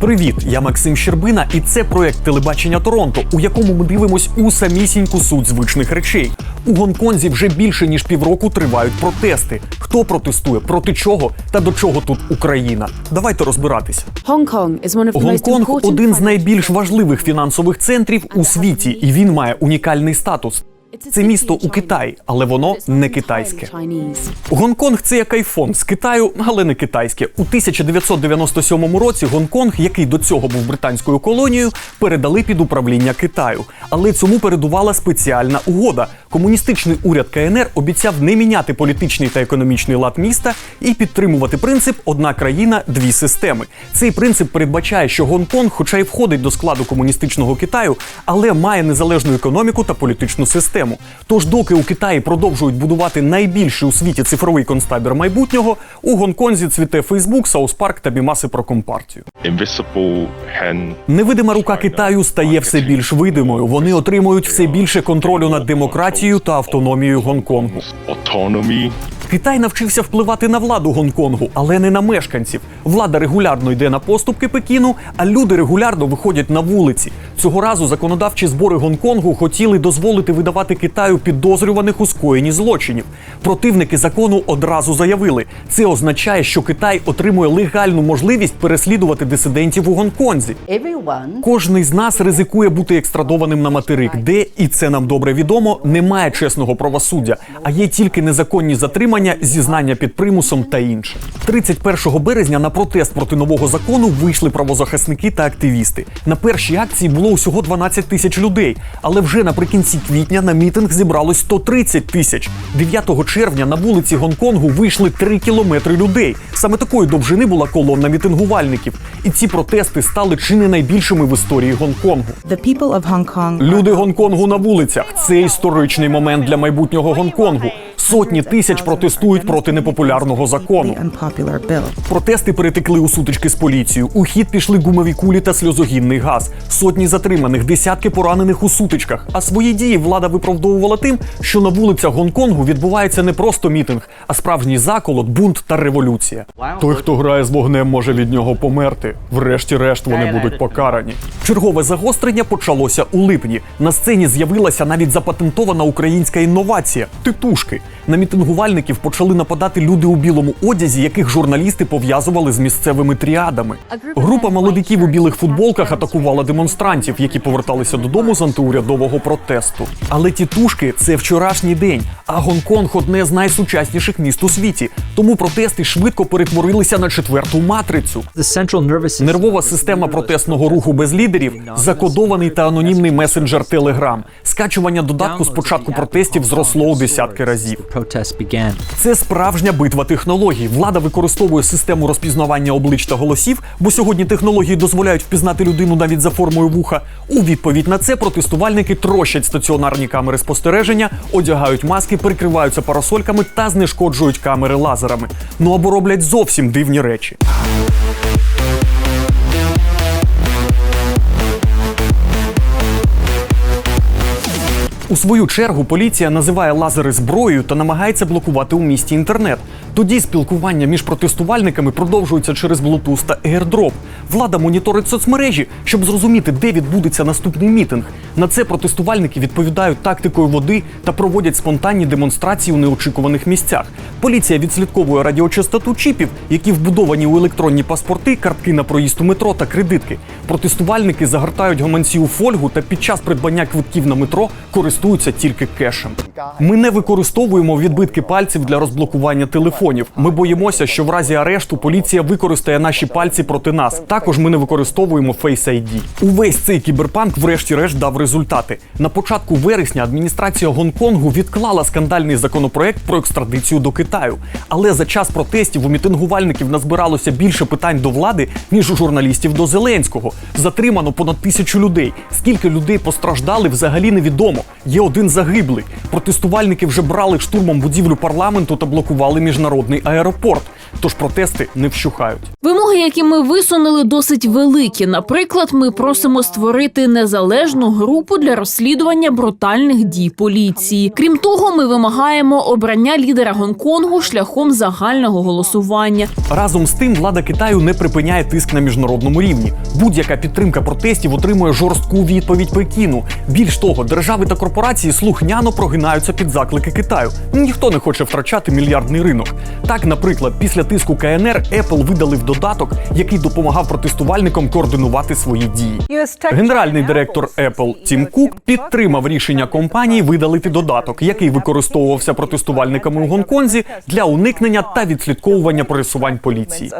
Привіт, я Максим Щербина, і це проект телебачення Торонто, у якому ми дивимось у самісіньку суть звичних речей. У Гонконзі вже більше ніж півроку тривають протести. Хто протестує, проти чого та до чого тут Україна? Давайте розбиратись. Most Гонконг один з найбільш важливих фінансових центрів у світі, і він має унікальний статус. Це місто у Китаї, але воно не китайське. Гонконг це як айфон з Китаю, але не китайське. У 1997 році Гонконг, який до цього був британською колонією, передали під управління Китаю. Але цьому передувала спеціальна угода. Комуністичний уряд КНР обіцяв не міняти політичний та економічний лад міста і підтримувати принцип одна країна, дві системи. Цей принцип передбачає, що Гонконг, хоча й входить до складу комуністичного Китаю, але має незалежну економіку та політичну систему. Тож, доки у Китаї продовжують будувати найбільший у світі цифровий концтабір майбутнього, у Гонконзі цвіте Фейсбук, Саус Парк та бімаси про компартію. Невидима рука Китаю стає все більш видимою. Вони отримують все більше контролю над демократією та автономією Гонконгу. Китай навчився впливати на владу Гонконгу, але не на мешканців. Влада регулярно йде на поступки Пекіну, а люди регулярно виходять на вулиці. Цього разу законодавчі збори Гонконгу хотіли дозволити видавати Китаю підозрюваних у скоєнні злочинів. Противники закону одразу заявили, це означає, що Китай отримує легальну можливість переслідувати дисидентів у Гонконзі. Кожний з нас ризикує бути екстрадованим на материк, де і це нам добре відомо, немає чесного правосуддя, а є тільки незаконні затримання, зізнання під примусом та інше. 31 березня на протест проти нового закону вийшли правозахисники та активісти. На першій акції було усього 12 тисяч людей, але вже наприкінці квітня на мітинг зібралось 130 тисяч. 9 червня на вулиці Гонконгу вийшли 3 кілометри людей. Саме такої довжини була колона мітингувальників. І ці протести стали чи не найбільшими в історії Гонконгу. Люди Гонконгу на вулицях. Це історичний момент для майбутнього Гонконгу. Сотні тисяч протестують проти непопулярного закону. Протести перетекли у сутички з поліцією. У хід пішли гумові кулі та сльозогінний газ. Сотні затриманих, десятки поранених у сутичках. А свої дії влада виправдовувала тим, що на вулицях Гонконгу відбувається не просто мітинг, а справжній заколот, бунт та революція. Той, хто грає з вогнем, може від нього померти. Врешті-решт вони будуть покарані. Чергове загострення почалося у липні. На сцені з'явилася навіть запатентована українська інновація титушки. На мітингувальників почали нападати люди у білому одязі, яких журналісти пов'язували з місцевими тріадами. Група молодиків у білих футболках атакувала демонстрантів, які поверталися додому з антиурядового протесту. Але тітушки це вчорашній день. А Гонконг одне з найсучасніших міст у світі. Тому протести швидко перетворилися на четверту матрицю. Нервова система протестного руху без лідерів, закодований та анонімний месенджер Telegram. Скачування додатку з початку протестів зросло у десятки разів. Began. Це справжня битва технологій. Влада використовує систему розпізнавання облич та голосів, бо сьогодні технології дозволяють впізнати людину навіть за формою вуха. У відповідь на це протестувальники трощать стаціонарні камери спостереження, одягають маски, прикриваються парасольками та знешкоджують камери лазерами. Ну або роблять зовсім дивні речі. У свою чергу поліція називає лазери зброєю та намагається блокувати у місті інтернет. Тоді спілкування між протестувальниками продовжується через Bluetooth та AirDrop. Влада моніторить соцмережі, щоб зрозуміти, де відбудеться наступний мітинг. На це протестувальники відповідають тактикою води та проводять спонтанні демонстрації у неочікуваних місцях. Поліція відслідковує радіочастоту чіпів, які вбудовані у електронні паспорти, картки на проїзд у метро та кредитки. Протестувальники загортають гаманці у фольгу та під час придбання квитків на метро користуються тільки кешем. Ми не використовуємо відбитки пальців для розблокування телефонів. Ми боїмося, що в разі арешту поліція використає наші пальці проти нас. Також ми не використовуємо Face ID. Увесь цей кіберпанк, врешті-решт, дав результати. На початку вересня адміністрація Гонконгу відклала скандальний законопроект про екстрадицію до Китаю. Але за час протестів у мітингувальників назбиралося більше питань до влади, ніж у журналістів до Зеленського. Затримано понад тисячу людей. Скільки людей постраждали, взагалі невідомо. Є один загиблий. Протестувальники вже брали штурмом будівлю парламенту та блокували міжнародний аеропорт. тож протести не вщухають. Вимоги, які ми висунули, досить великі. Наприклад, ми просимо створити незалежну групу для розслідування брутальних дій поліції. Крім того, ми вимагаємо обрання лідера Гонконгу шляхом загального голосування. Разом з тим, влада Китаю не припиняє тиск на міжнародному рівні. Будь-яка підтримка протестів отримує жорстку відповідь Пекіну. Більш того, держави та корпорації слухняно прогинаються під заклики Китаю. Ніхто не хоче втрачати мільярдний ринок. Так, наприклад, після тиску КНР Apple видалив додаток, який допомагав протестувальникам координувати свої дії. Генеральний директор Apple Тім Кук підтримав рішення компанії видалити додаток, який використовувався протестувальниками у Гонконзі для уникнення та відслідковування пересувань поліції.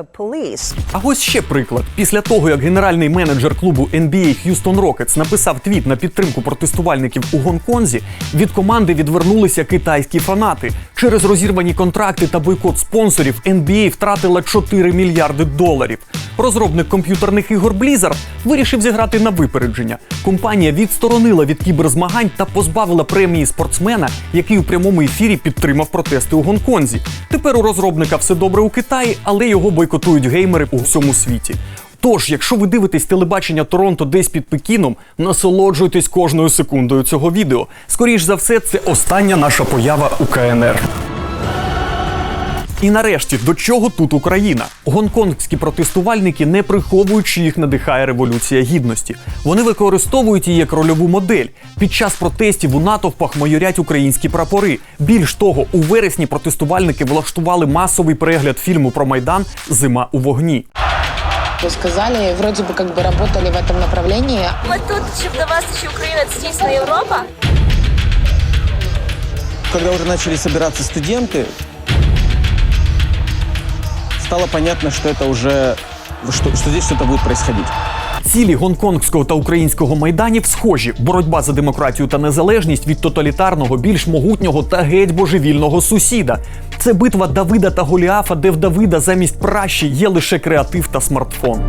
А ось ще приклад. Після того, як генеральний менеджер клубу NBA Houston Rockets написав твіт на підтримку протестувальників у Гонконзі, від команди відвернулися китайські фанати. Через розірвані контракти та бойкот спонсорів NBA втратила 4 мільярди доларів. Розробник комп'ютерних ігор Blizzard вирішив зіграти на випередження. Компанія відсторонила від кіберзмагань та позбавила премії спортсмена, який у прямому ефірі підтримав протести у Гонконзі. Тепер у розробника все добре у Китаї, але його бойкотують геймери у всьому світі. Тож, якщо ви дивитесь телебачення Торонто десь під Пекіном, насолоджуйтесь кожною секундою цього відео. Скоріш за все, це остання наша поява у КНР. І нарешті, до чого тут Україна? Гонконгські протестувальники не приховують, що їх надихає революція гідності. Вони використовують її як рольову модель. Під час протестів у натовпах майорять українські прапори. Більш того, у вересні протестувальники влаштували масовий перегляд фільму про майдан Зима у вогні. Вы сказали, вроде бы как бы работали в этом направлении. Ми тут, щоб до вас ще Україна це дійсно Європа. Когда уже начали собираться студенты, стало понятно, что это уже что, что здесь что-то будет происходить. Цілі гонконгського та українського майданів схожі: боротьба за демократію та незалежність від тоталітарного, більш могутнього та геть божевільного сусіда. Це битва Давида та Голіафа, де в Давида замість пращі є лише креатив та смартфон.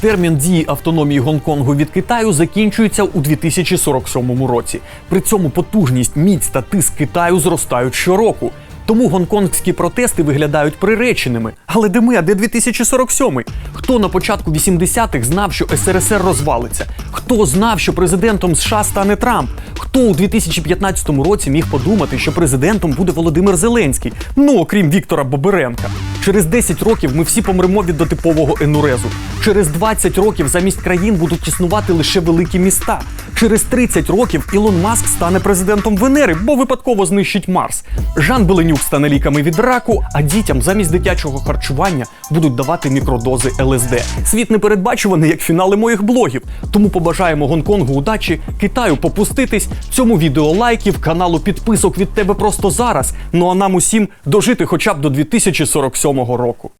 Термін дії автономії Гонконгу від Китаю закінчується у 2047 році. При цьому потужність, міць та тиск Китаю зростають щороку. Тому гонконгські протести виглядають приреченими. Але де ми, а де 2047? Хто на початку 80-х знав, що СРСР розвалиться? Хто знав, що президентом США стане Трамп? Хто у 2015 році міг подумати, що президентом буде Володимир Зеленський? Ну окрім Віктора Боберенка. Через 10 років ми всі помремо від дотипового енурезу. Через 20 років замість країн будуть існувати лише великі міста. Через 30 років Ілон Маск стане президентом Венери, бо випадково знищить Марс. Жан Беленюк стане ліками від раку, а дітям замість дитячого харчування будуть давати мікродози ЛСД. Світ непередбачуваний, як фінали моїх блогів. Тому побажаємо Гонконгу удачі, Китаю попуститись, цьому відео лайків, каналу підписок від тебе просто зараз. Ну а нам усім дожити хоча б до 2047 року.